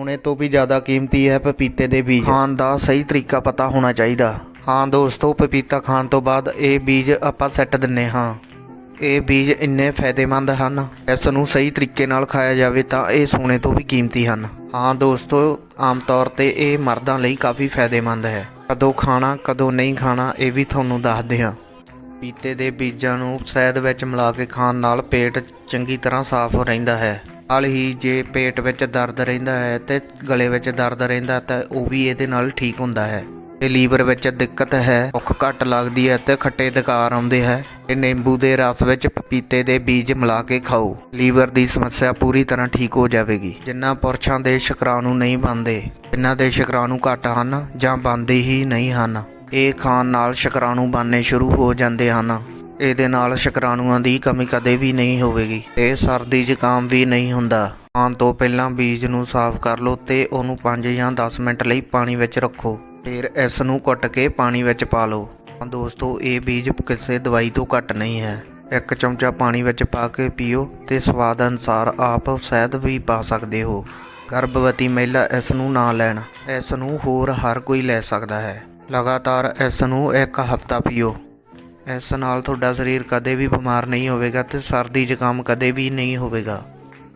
ਸੋਨੇ ਤੋਂ ਵੀ ਜ਼ਿਆਦਾ ਕੀਮਤੀ ਹੈ ਪਪੀਤੇ ਦੇ ਬੀਜ। ਖਾਣ ਦਾ ਸਹੀ ਤਰੀਕਾ ਪਤਾ ਹੋਣਾ ਚਾਹੀਦਾ। ਹਾਂ ਦੋਸਤੋ ਪਪੀਤਾ ਖਾਣ ਤੋਂ ਬਾਅਦ ਇਹ ਬੀਜ ਆਪਾਂ ਸੱਟ ਦਿੰਨੇ ਹਾਂ। ਇਹ ਬੀਜ ਇੰਨੇ ਫਾਇਦੇਮੰਦ ਹਨ ਇਸ ਨੂੰ ਸਹੀ ਤਰੀਕੇ ਨਾਲ ਖਾਇਆ ਜਾਵੇ ਤਾਂ ਇਹ ਸੋਨੇ ਤੋਂ ਵੀ ਕੀਮਤੀ ਹਨ। ਹਾਂ ਦੋਸਤੋ ਆਮ ਤੌਰ ਤੇ ਇਹ ਮਰਦਾਂ ਲਈ ਕਾਫੀ ਫਾਇਦੇਮੰਦ ਹੈ। ਕਦੋਂ ਖਾਣਾ ਕਦੋਂ ਨਹੀਂ ਖਾਣਾ ਇਹ ਵੀ ਤੁਹਾਨੂੰ ਦੱਸਦੇ ਹਾਂ। ਪੀਤੇ ਦੇ ਬੀਜਾਂ ਨੂੰ ਸ਼ਹਿਦ ਵਿੱਚ ਮਿਲਾ ਕੇ ਖਾਣ ਨਾਲ ਪੇਟ ਚੰਗੀ ਤਰ੍ਹਾਂ ਸਾਫ਼ ਰਹਿੰਦਾ ਹੈ। ਨਾਲ ਹੀ ਜੇ ਪੇਟ ਵਿੱਚ ਦਰਦ ਰਹਿੰਦਾ ਹੈ ਤੇ ਗਲੇ ਵਿੱਚ ਦਰਦ ਰਹਿੰਦਾ ਤਾਂ ਉਹ ਵੀ ਇਹਦੇ ਨਾਲ ਠੀਕ ਹੁੰਦਾ ਹੈ। ਤੇ ਲੀਵਰ ਵਿੱਚ ਦਿੱਕਤ ਹੈ, ਭੁੱਖ ਘੱਟ ਲੱਗਦੀ ਹੈ ਤੇ ਖੱਟੇ ਦਕਾਰ ਆਉਂਦੇ ਹੈ। ਇਹ ਨਿੰਬੂ ਦੇ ਰਸ ਵਿੱਚ ਪਪੀਤੇ ਦੇ ਬੀਜ ਮਿਲਾ ਕੇ ਖਾਓ। ਲੀਵਰ ਦੀ ਸਮੱਸਿਆ ਪੂਰੀ ਤਰ੍ਹਾਂ ਠੀਕ ਹੋ ਜਾਵੇਗੀ। ਜਿਨ੍ਹਾਂ ਪੁਰਸ਼ਾਂ ਦੇ ਸ਼ੁਕਰਾਣੂ ਨਹੀਂ ਬਣਦੇ ਜਿਨ੍ਹਾਂ ਦੇ ਸ਼ੁਕਰਾਣੂ ਘੱਟ ਹਨ ਜਾਂ ਬਣਦੇ ਹੀ ਨਹੀਂ ਹਨ। ਇਹ ਖਾਣ ਨਾਲ ਸ਼ੁਕਰਾਣੂ ਬਣਨੇ ਸ਼ੁਰੂ ਹੋ ਜਾਂਦੇ ਹਨ। ਇਹਦੇ ਨਾਲ ਸ਼ੁਕਰਾਣੂਆਂ ਦੀ ਕਮੀ ਕਦੇ ਵੀ ਨਹੀਂ ਹੋਵੇਗੀ ਤੇ ਸਰਦੀ ਜ਼ੁਕਾਮ ਵੀ ਨਹੀਂ ਹੁੰਦਾ। ਖਾਣ ਤੋਂ ਪਹਿਲਾਂ ਬੀਜ ਨੂੰ ਸਾਫ਼ ਕਰ ਲਓ ਤੇ ਉਹਨੂੰ 5 ਜਾਂ 10 ਮਿੰਟ ਲਈ ਪਾਣੀ ਵਿੱਚ ਰੱਖੋ। ਫਿਰ ਇਸ ਨੂੰ ਕੁੱਟ ਕੇ ਪਾਣੀ ਵਿੱਚ ਪਾ ਲਓ। ਦੋਸਤੋ, ਇਹ ਬੀਜ ਕਿਸੇ ਦਵਾਈ ਤੋਂ ਘੱਟ ਨਹੀਂ ਹੈ। ਇੱਕ ਚਮਚਾ ਪਾਣੀ ਵਿੱਚ ਪਾ ਕੇ ਪੀਓ ਤੇ ਸਵਾਦ ਅਨੁਸਾਰ ਆਪ ਸ਼ਹਿਦ ਵੀ ਪਾ ਸਕਦੇ ਹੋ। ਗਰਭਵਤੀ ਮਹਿਲਾ ਇਸ ਨੂੰ ਨਾ ਲੈਣ। ਇਸ ਨੂੰ ਹੋਰ ਹਰ ਕੋਈ ਲੈ ਸਕਦਾ ਹੈ। ਲਗਾਤਾਰ ਇਸ ਨੂੰ ਇੱਕ ਹਫ਼ਤਾ ਪੀਓ। ਇਸ ਨਾਲ ਤੁਹਾਡਾ ਸਰੀਰ ਕਦੇ ਵੀ ਬਿਮਾਰ ਨਹੀਂ ਹੋਵੇਗਾ ਤੇ ਸਰਦੀ ਜ਼ੁਕਾਮ ਕਦੇ ਵੀ ਨਹੀਂ ਹੋਵੇਗਾ।